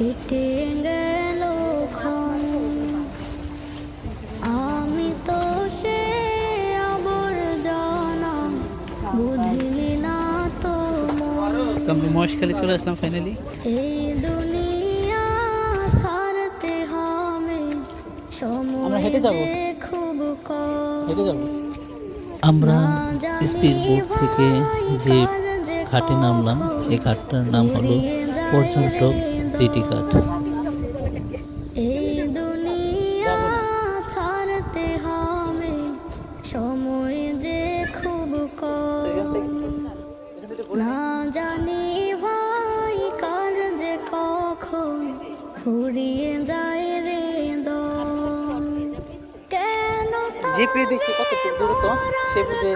কেটে গেল আমি তো সে আবর্জনা বুঝলি না তো আমরা মহেশখালী চলে আসলাম ফাইনালি এই দুনিয়া ছাড়তে হবে। খুব আমরা স্পিড বোট থেকে যে ঘাটে নামলাম এই ঘাটটার নাম হলো পর্যটক সিটি ঘাট এই দুনিয়া ছাড়তে হবে সময় যে খুব কম। না জানি ভাই কার যে কখন ফুরিয়ে যায় রে দম। কেন জিপে দেখছি কত দূরত্ব সে বুঝে